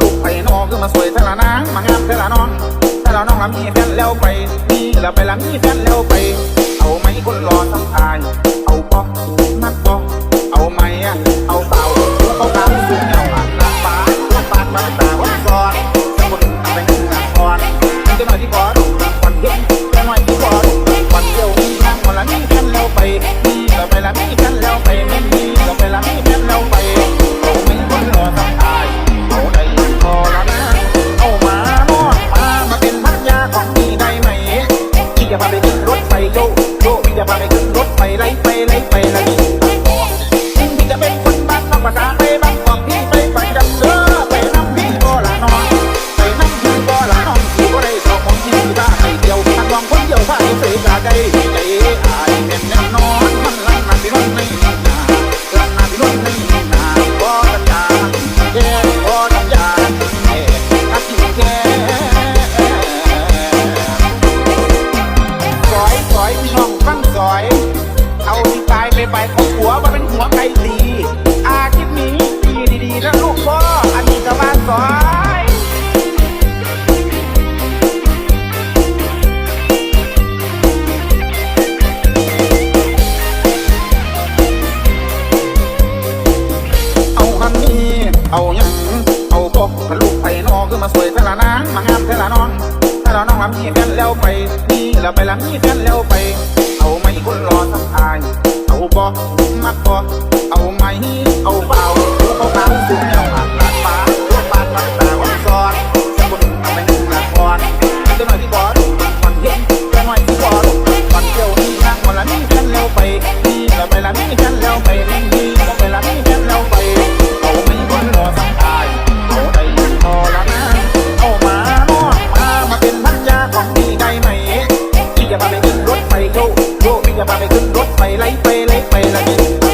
ลูกไปน้องคือมาสวยทะละนางมางามทะลน้องทะลน้องละมีแฟนแล้วไปนี่ละไปละมีแฟนแล้วไป เอาไหมคนรอทำทายเอาป๊อก อย่าพไปขึ้นรถไปไล่ กมัลุไปนอคือมาสวยเทลานางมางามเทลาน้องเทลาน้องลำนี้แฟนแล้วไปนี่เราไปลำนี้แฟนแล้วไป เอาไม้คนรอสักอาย เอาบอกมักบอกเอาไม้เอาเปล่าเอาเขาสูงเงา ไปโยโยพี่จะพาไปขึ้นรถไปไล่ไปไล่ไปล่